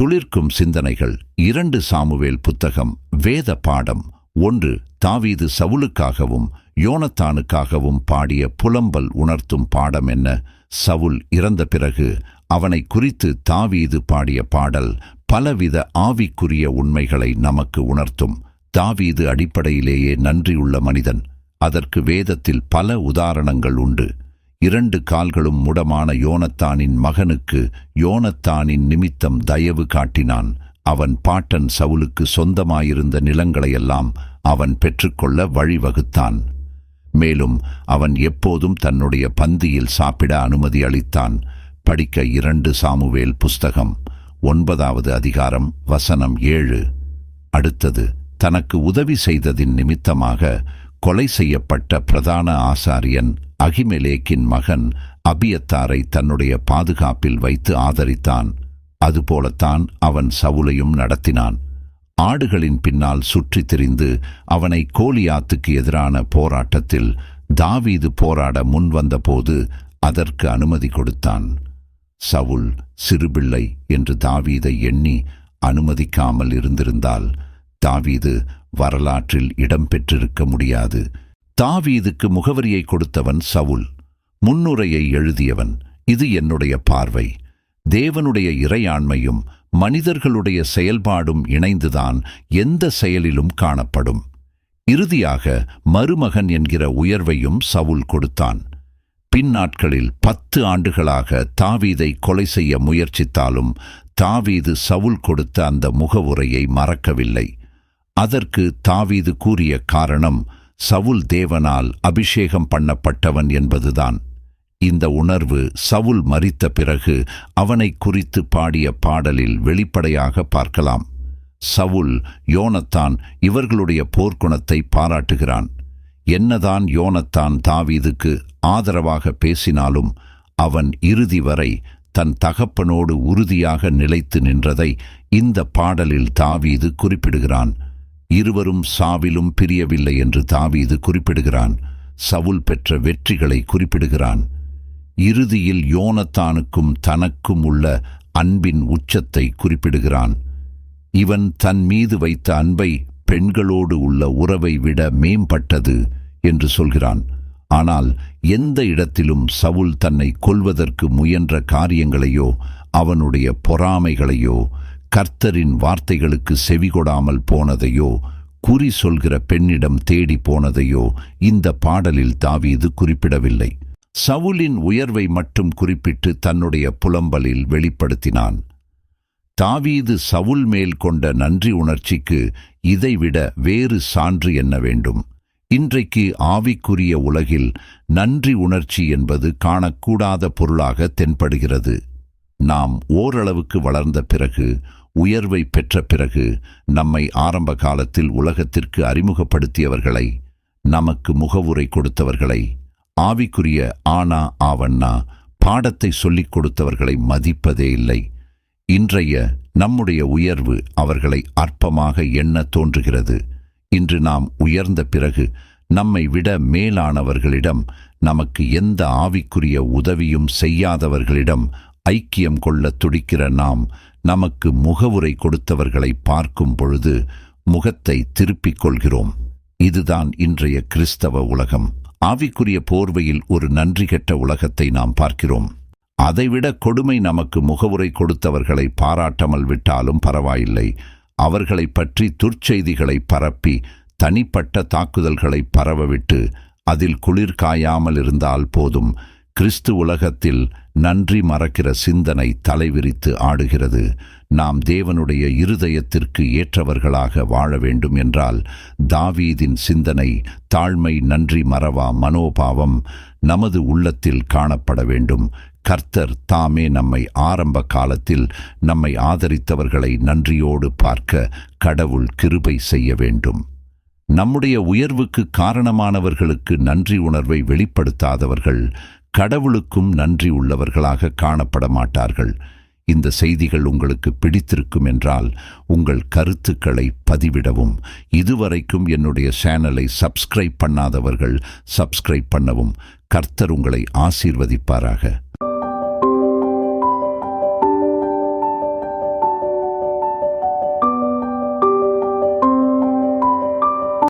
துளிர்க்கும் சிந்தனைகள். இரண்டு சாமுவேல் புத்தகம் வேத பாடம். ஒன்று தாவீது சவுலுக்காகவும் யோனத்தானுக்காகவும் பாடிய புலம்பல் உணர்த்தும் பாடம் என்ன? சவுல் இறந்த பிறகு அவனை குறித்து தாவீது பாடிய பாடல் பலவித ஆவிக்குரிய உண்மைகளை நமக்கு உணர்த்தும். தாவீது அடிப்படையிலேயே நன்றியுள்ள மனிதன். அதற்கு வேதத்தில் பல உதாரணங்கள் உண்டு. இரண்டு கால்களும் முடமான யோனத்தானின் மகனுக்கு யோனத்தானின் நிமித்தம் தயவு காட்டினான். அவன் பாட்டன் சவுலுக்கு சொந்தமாயிருந்த நிலங்களையெல்லாம் அவன் பெற்றுக்கொள்ள வழிவகுத்தான். மேலும் அவன் எப்போதும் தன்னுடைய பந்தியில் சாப்பிட அனுமதி அளித்தான். படிக்க இரண்டு சாமுவேல் புஸ்தகம் ஒன்பதாவது அதிகாரம் வசனம் ஏழு. அடுத்தது தனக்கு உதவி செய்ததின் நிமித்தமாக கொலை செய்யப்பட்ட பிரதான ஆசாரியன் அகிமெலேக்கின் மகன் அபியத்தாரை தன்னுடைய பாதுகாப்பில் வைத்து ஆதரித்தான். அதுபோலத்தான் அவன் சவுலையும் நடத்தினான். ஆடுகளின் பின்னால் சுற்றித் திரிந்து அவனை கோலியாத்துக்கு எதிரான போராட்டத்தில் தாவீது போராட முன்வந்தபோது அதற்கு அனுமதி கொடுத்தான். சவுல் சிறுபிள்ளை என்று தாவீதை எண்ணி அனுமதிக்காமல் இருந்திருந்தால் தாவீது வரலாற்றில் இடம்பெற்றிருக்க முடியாது. தாவீதுக்கு முகவரியை கொடுத்தவன் சவுல் முன்னுரையை எழுதியவன். இது என்னுடைய பார்வை. தேவனுடைய இறையாண்மையும் மனிதர்களுடைய செயல்பாடும் இணைந்துதான் எந்த செயலிலும் காணப்படும். இறுதியாக மருமகன் என்கிற உயர்வையும் சவுல் கொடுத்தான். பின்னாட்களில் பத்து ஆண்டுகளாக தாவீதை கொலை செய்ய முயற்சித்தாலும் தாவீது சவுல் கொடுத்த அந்த முகவுரையை மறக்கவில்லை. அதற்கு தாவீது கூறிய காரணம் சவுல் தேவனால் அபிஷேகம் பண்ணப்பட்டவன் என்பதுதான். இந்த உணர்வு சவுல் மறித்த பிறகு அவனை குறித்து பாடிய பாடலில் வெளிப்படையாக பார்க்கலாம். சவுல் யோனத்தான் இவர்களுடைய போர்க்குணத்தை பாராட்டுகிறான். என்னதான் யோனத்தான் தாவீதுக்கு ஆதரவாக பேசினாலும் அவன் இறுதி வரை தன் தகப்பனோடு உறுதியாக நிலைத்து நின்றதை இந்த பாடலில் தாவீது குறிப்பிடுகிறான். இருவரும் சாவிலும் பிரியவில்லை என்று தாவீது குறிப்பிடுகிறான். சவுல் பெற்ற வெற்றிகளை குறிப்பிடுகிறான். இறுதியில் யோனத்தானுக்கும் தனக்கும் உள்ள அன்பின் உச்சத்தை குறிப்பிடுகிறான். இவன் தன் மீது வைத்த அன்பை பெண்களோடு உள்ள உறவை விட மேம்பட்டது என்று சொல்கிறான். ஆனால் எந்த இடத்திலும் சவுல் தன்னை கொல்வதற்கு முயன்ற காரியங்களையோ அவனுடைய பொறாமைகளையோ கர்த்தரின் வார்த்தைகளுக்கு செவிகொடாமல் போனதையோ குறி சொல்கிற பெண்ணிடம் தேடி போனதையோ இந்த பாடலில் தாவீது குறிப்பிடவில்லை. சவுலின் உயர்வை மட்டும் குறிப்பிட்டு தன்னுடைய புலம்பலில் வெளிப்படுத்தினான். தாவீது சவுல் மேல் கொண்ட நன்றி உணர்ச்சிக்கு இதைவிட வேறு சான்று என்ன வேண்டும்? இன்றைக்கு ஆவிக்குரிய உலகில் நன்றி உணர்ச்சி என்பது காணக்கூடாத பொருளாக தென்படுகிறது. நாம் ஓரளவுக்கு வளர்ந்த பிறகு உயர்வை பெற்ற பிறகு நம்மை ஆரம்ப காலத்தில் உலகத்திற்கு அறிமுகப்படுத்தியவர்களை நமக்கு முகவுரை கொடுத்தவர்களை ஆவிக்குரிய ஆனா ஆவண்ணா பாடத்தை சொல்லிக் கொடுத்தவர்களை மதிப்பதே இல்லை. இன்றைய நம்முடைய உயர்வு அவர்களை அற்பமாக எண்ண தோன்றுகிறது. இன்று நாம் உயர்ந்த பிறகு நம்மை விட மேலானவர்களிடம் நமக்கு எந்த ஆவிக்குரிய உதவியும் செய்யாதவர்களிடம் ஐக்கியம் கொள்ள துடிக்கிற நாம் நமக்கு முகவுரை கொடுத்தவர்களை பார்க்கும் பொழுது முகத்தை திருப்பிக் கொள்கிறோம். இதுதான் இன்றைய கிறிஸ்தவ உலகம். ஆவிக்குரிய போர்வையில் ஒரு நன்றி கெட்ட உலகத்தை நாம் பார்க்கிறோம். அதைவிட கொடுமை நமக்கு முகவுரை கொடுத்தவர்களை பாராட்டாமல் விட்டாலும் பரவாயில்லை. அவர்களை பற்றி துர்ச்செய்திகளை பரப்பி தனிப்பட்ட தாக்குதல்களை பரவவிட்டு அதில் குளிர் காயாமல் இருந்தால் போதும். கிறிஸ்து உலகத்தில் நன்றி மறக்கிற சிந்தனை தலைவிரித்து ஆடுகிறது. நாம் தேவனுடைய இருதயத்திற்கு ஏற்றவர்களாக வாழ வேண்டும் என்றால் தாவீதின் சிந்தனை தாழ்மை நன்றி மறவா மனோபாவம் நமது உள்ளத்தில் காணப்பட வேண்டும். கர்த்தர் தாமே நம்மை ஆரம்ப காலத்தில் நம்மை ஆதரித்தவர்களை நன்றியோடு பார்க்க கடவுள் கிருபை செய்ய வேண்டும். நம்முடைய உயர்வுக்கு காரணமானவர்களுக்கு நன்றி உணர்வை வெளிப்படுத்தாதவர்கள் கடவுளுக்கும் நன்றி உள்ளவர்களாக காணப்பட மாட்டார்கள் இந்த செய்திகள் உங்களுக்கு பிடித்திருக்கும் என்றால் உங்கள் கருத்துக்களை பதிவிடவும். இதுவரைக்கும் என்னுடைய சேனலை சப்ஸ்கிரைப் பண்ணாதவர்கள் சப்ஸ்கிரைப் பண்ணவும். கர்த்தர் உங்களை ஆசீர்வதிப்பாராக.